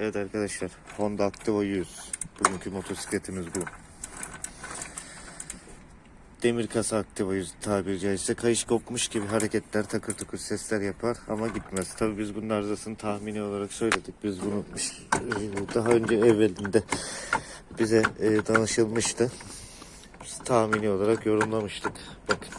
Evet arkadaşlar Honda Activa 100. Bugünkü motosikletimiz bu. Demir kasa Activa 100 tabiri caizse kayış kopmuş gibi hareketler takır takır sesler yapar ama gitmez. Tabi biz bunun arızasını tahmini olarak söyledik. Biz bunu daha önce evvelinde bize e, danışılmıştı. Biz tahmini olarak yorumlamıştık. Bakın.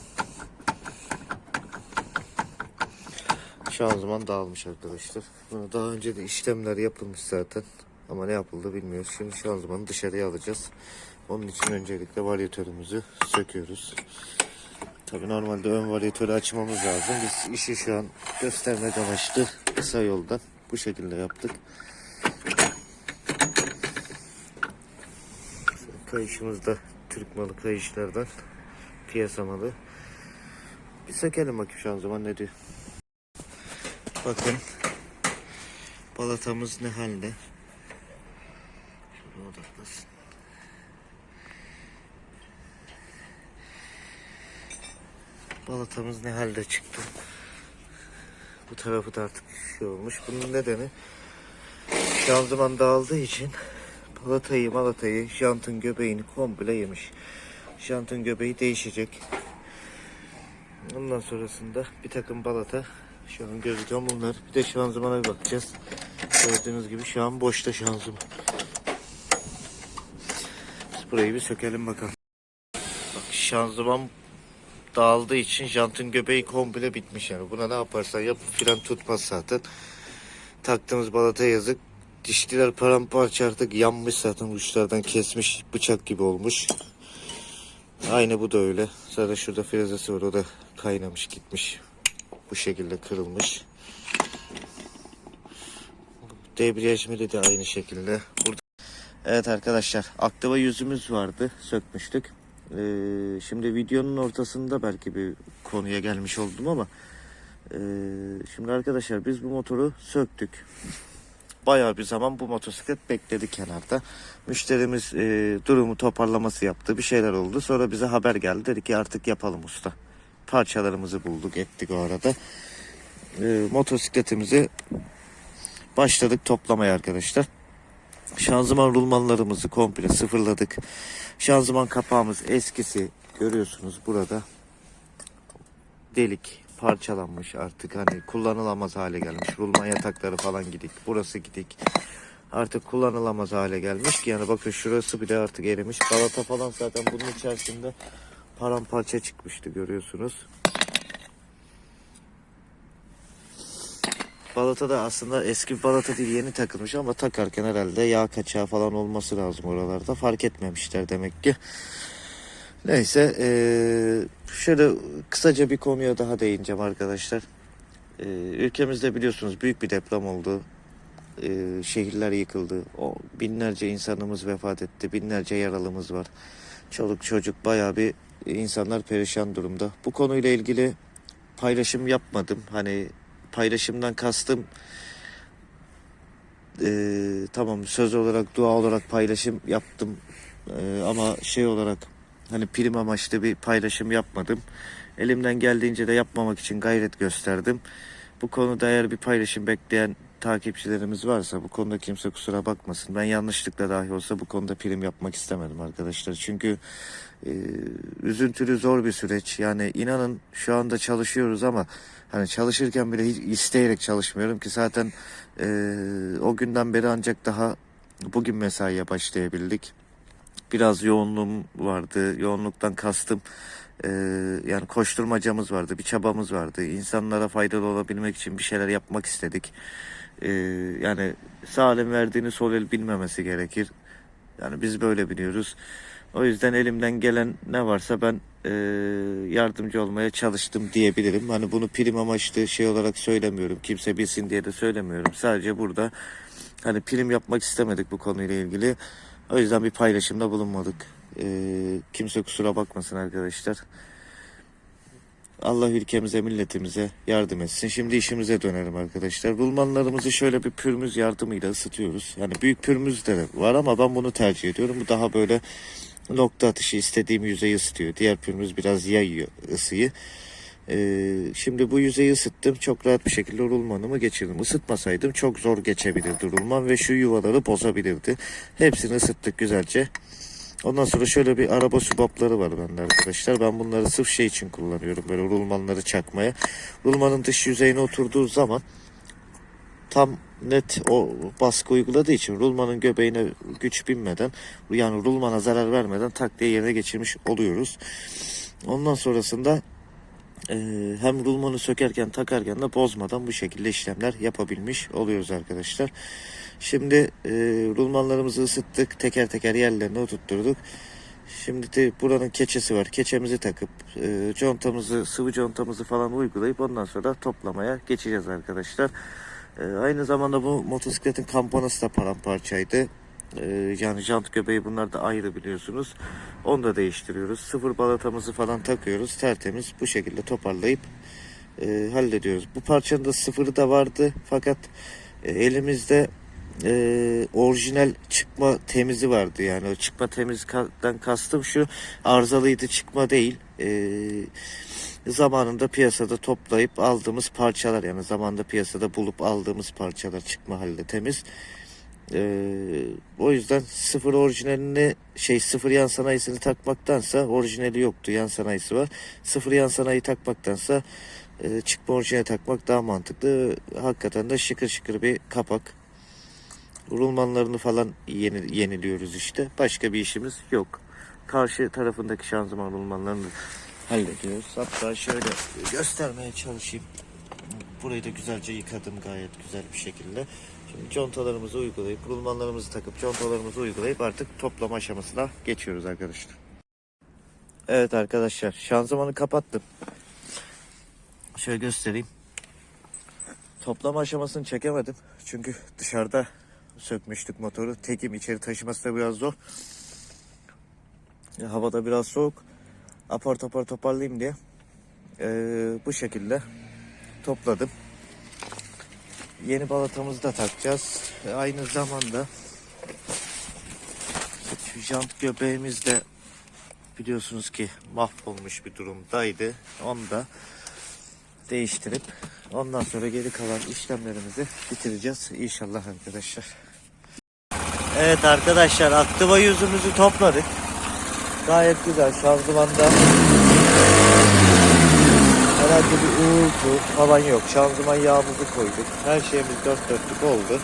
Şanzıman dağılmış arkadaşlar. Buna daha önce de işlemler yapılmış zaten. Ama ne yapıldı bilmiyoruz. Şimdi şanzımanı dışarıya alacağız. Onun için öncelikle varyatörümüzü söküyoruz. Tabi normalde ön varyatörü açmamız lazım. Biz işi şu an göstermek amaçlı kısa yoldan bu şekilde yaptık. Kayışımız da Türk malı kayışlardan piyasa malı. Bir sökelim bakayım şanzıman ne diyor. Bakın balatamız ne halde? Şurada odaklasın. Balatamız ne halde çıktı? Bu tarafı da artık şey olmuş. Bunun nedeni şanzıman dağıldığı için balatayı malatayı jantın göbeğini komple yemiş. Jantın göbeği değişecek. Ondan sonrasında bir takım balata şu an gözüküyor bunlar. Bir de şanzımana bir bakacağız. Gördüğünüz gibi şu an boşta şanzıman. Biz burayı bir sökelim bakalım. Bak şanzıman dağıldığı için jantın göbeği komple bitmiş yani. Buna ne yaparsan yap fren tutmaz zaten. Taktığımız balata yazık. Dişliler paramparça artık yanmış zaten uçlardan kesmiş bıçak gibi olmuş. Aynı bu da öyle. Zaten şurada frezesi var o da kaynamış gitmiş. Bu şekilde kırılmış. Debriyaj mili de aynı şekilde. Burada. Evet arkadaşlar aktiva yüzümüz vardı sökmüştük. Ee, şimdi videonun ortasında belki bir konuya gelmiş oldum ama ee, şimdi arkadaşlar biz bu motoru söktük. Bayağı bir zaman bu motosiklet bekledi kenarda. Müşterimiz ee, durumu toparlaması yaptı. Bir şeyler oldu. Sonra bize haber geldi. Dedi ki artık yapalım usta. Parçalarımızı bulduk ettik o arada. Ee, motosikletimizi başladık toplamaya arkadaşlar. Şanzıman rulmanlarımızı komple sıfırladık. Şanzıman kapağımız eskisi görüyorsunuz burada. Delik parçalanmış artık hani kullanılamaz hale gelmiş. Rulman yatakları falan gidik. Burası gidik. Artık kullanılamaz hale gelmiş ki yani bakın şurası bile artık erimiş. Galata falan zaten bunun içerisinde paramparça çıkmıştı görüyorsunuz. Balata da aslında eski balata değil yeni takılmış ama takarken herhalde yağ kaçağı falan olması lazım oralarda. Fark etmemişler demek ki. Neyse eee, şöyle kısaca bir konuya daha değineceğim arkadaşlar. Eee, ülkemizde biliyorsunuz büyük bir deprem oldu. Eee, şehirler yıkıldı. O binlerce insanımız vefat etti. Binlerce yaralımız var. Çoluk çocuk bayağı bir insanlar perişan durumda. Bu konuyla ilgili paylaşım yapmadım. Hani paylaşımdan kastım eee, tamam söz olarak dua olarak paylaşım yaptım Eee, ama şey olarak hani prim amaçlı bir paylaşım yapmadım. Elimden geldiğince de yapmamak için gayret gösterdim. Bu konuda eğer bir paylaşım bekleyen takipçilerimiz varsa bu konuda kimse kusura bakmasın. Ben yanlışlıkla dahi olsa bu konuda prim yapmak istemedim arkadaşlar. Çünkü e, üzüntülü zor bir süreç. Yani inanın şu anda çalışıyoruz ama hani çalışırken bile hiç isteyerek çalışmıyorum ki zaten e, o günden beri ancak daha bugün mesaiye başlayabildik. Biraz yoğunluğum vardı. Yoğunluktan kastım e, yani koşturmacamız vardı, bir çabamız vardı. İnsanlara faydalı olabilmek için bir şeyler yapmak istedik. E, yani sağ elin verdiğini sol el bilmemesi gerekir. Yani biz böyle biliyoruz. O yüzden elimden gelen ne varsa ben e, yardımcı olmaya çalıştım diyebilirim. Hani bunu prim amaçlı şey olarak söylemiyorum. Kimse bilsin diye de söylemiyorum. Sadece burada hani prim yapmak istemedik bu konuyla ilgili. O yüzden bir paylaşımda bulunmadık. E, kimse kusura bakmasın arkadaşlar. Allah ülkemize, milletimize yardım etsin. Şimdi işimize dönelim arkadaşlar. Rulmanlarımızı şöyle bir pürmüz yardımıyla ısıtıyoruz. Yani büyük pürmüz de var ama ben bunu tercih ediyorum. Bu daha böyle nokta atışı istediğim yüzeyi ısıtıyor. Diğer pürmüz biraz yayıyor ısıyı. Ee, şimdi bu yüzeyi ısıttım. Çok rahat bir şekilde rulmanımı geçirdim. Isıtmasaydım çok zor geçebilirdi rulman ve şu yuvaları bozabilirdi. Hepsini ısıttık güzelce. Ondan sonra şöyle bir araba subapları var bende arkadaşlar. Ben bunları sırf şey için kullanıyorum. Böyle rulmanları çakmaya. Rulmanın dış yüzeyine oturduğu zaman tam net o baskı uyguladığı için rulmanın göbeğine güç binmeden yani rulmana zarar vermeden tak diye yerine geçirmiş oluyoruz. Ondan sonrasında hem rulmanı sökerken takarken de bozmadan bu şekilde işlemler yapabilmiş oluyoruz arkadaşlar. Şimdi e, rulmanlarımızı ısıttık. Teker teker yerlerine oturtturduk. Şimdi de buranın keçesi var. Keçemizi takıp e, contamızı, sıvı contamızı falan uygulayıp ondan sonra toplamaya geçeceğiz arkadaşlar. E, aynı zamanda bu motosikletin kampanası da paramparçaydı. E, yani jant göbeği bunlar da ayrı biliyorsunuz. Onu da değiştiriyoruz. Sıfır balatamızı falan takıyoruz. Tertemiz bu şekilde toparlayıp e, hallediyoruz. Bu parçanın da sıfırı da vardı. Fakat e, elimizde e, orijinal çıkma temizi vardı. Yani o çıkma temizden kastım şu arızalıydı çıkma değil. E, zamanında piyasada toplayıp aldığımız parçalar yani zamanında piyasada bulup aldığımız parçalar çıkma halde temiz. Ee, o yüzden sıfır orijinalini şey sıfır yan sanayisini takmaktansa orijinali yoktu yan sanayisi var. Sıfır yan sanayi takmaktansa e, çıkma orijinali takmak daha mantıklı. Hakikaten de şıkır şıkır bir kapak. Rulmanlarını falan yeni, yeniliyoruz işte. Başka bir işimiz yok. Karşı tarafındaki şanzıman rulmanlarını hallediyoruz. Hatta şöyle göstermeye çalışayım. Burayı da güzelce yıkadım gayet güzel bir şekilde. Şimdi contalarımızı uygulayıp, rulmanlarımızı takıp, contalarımızı uygulayıp artık toplama aşamasına geçiyoruz arkadaşlar. Evet arkadaşlar, şanzımanı kapattım. Şöyle göstereyim. Toplama aşamasını çekemedim. Çünkü dışarıda sökmüştük motoru. Tekim içeri taşıması da biraz zor. Havada biraz soğuk. Apar topar toparlayayım diye. Ee, bu şekilde topladım. Yeni balatamızı da takacağız. Aynı zamanda şu jant göbeğimiz de biliyorsunuz ki mahvolmuş bir durumdaydı. Onu da değiştirip ondan sonra geri kalan işlemlerimizi bitireceğiz inşallah arkadaşlar. Evet arkadaşlar aktiva yüzümüzü topladık. Gayet güzel şanzımanda herhangi bir uğultu falan yok. Şanzıman yağımızı koyduk. Her şeyimiz dört dörtlük oldu.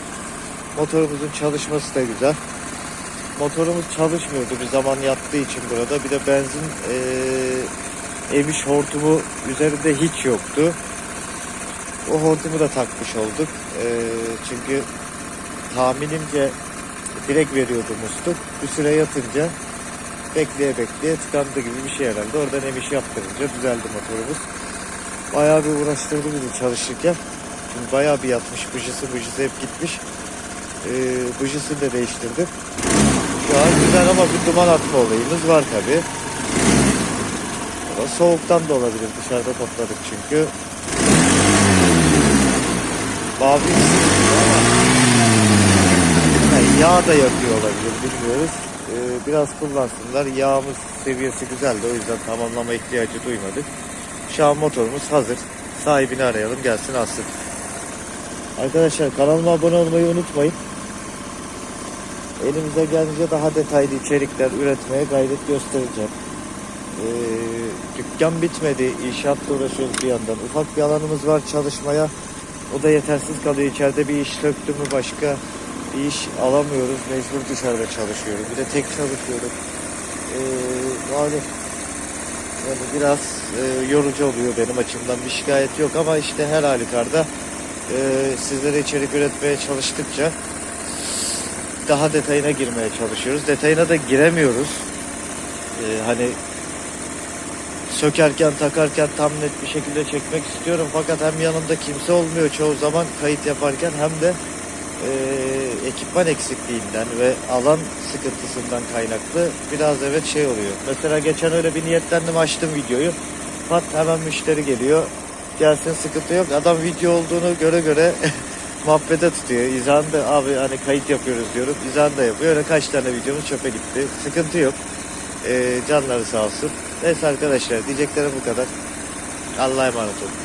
Motorumuzun çalışması da güzel. Motorumuz çalışmıyordu bir zaman yattığı için burada. Bir de benzin eee, emiş hortumu üzerinde hiç yoktu. O hortumu da takmış olduk. Eee, çünkü tahminimce direkt veriyordu musluk. Bir süre yatınca bekleye bekleye tıkandı gibi bir şey herhalde. Oradan emiş yaptırınca düzeldi motorumuz. Bayağı bir uğraştırdı bizi çalışırken. Çünkü bayağı bir yatmış bujisi bujisi hep gitmiş. Ee, bujisini de değiştirdim. Şu an güzel ama bir duman atma olayımız var tabi. Soğuktan da olabilir dışarıda topladık çünkü. Mavi yani yağ da yakıyor olabilir bilmiyoruz. Ee, biraz kullansınlar. Yağımız seviyesi güzeldi o yüzden tamamlama ihtiyacı duymadık. Şu an motorumuz hazır. Sahibini arayalım gelsin alsın. Arkadaşlar kanalıma abone olmayı unutmayın. Elimize gelince daha detaylı içerikler üretmeye gayret göstereceğim. Ee, dükkan bitmedi. İnşaatla uğraşıyoruz bir yandan. Ufak bir alanımız var çalışmaya. O da yetersiz kalıyor. İçeride bir iş söktü mü başka bir iş alamıyoruz. Mecbur dışarıda çalışıyoruz. Bir de tek çalışıyorum. Ee, malum yani biraz e, yorucu oluyor benim açımdan. Bir şikayet yok ama işte her halükarda e, sizlere içerik üretmeye çalıştıkça daha detayına girmeye çalışıyoruz. Detayına da giremiyoruz. E, hani sökerken takarken tam net bir şekilde çekmek istiyorum fakat hem yanımda kimse olmuyor çoğu zaman kayıt yaparken hem de e, ekipman eksikliğinden ve alan sıkıntısından kaynaklı biraz evet şey oluyor. Mesela geçen öyle bir niyetlendim açtım videoyu. Pat hemen müşteri geliyor. Gelsin sıkıntı yok. Adam video olduğunu göre göre muhabbete tutuyor. İzan da abi hani kayıt yapıyoruz diyorum. İzan da yapıyor. Öyle kaç tane videomuz çöpe gitti. Sıkıntı yok. E, canları sağ olsun. Neyse arkadaşlar diyeceklerim bu kadar. Allah'a emanet olun.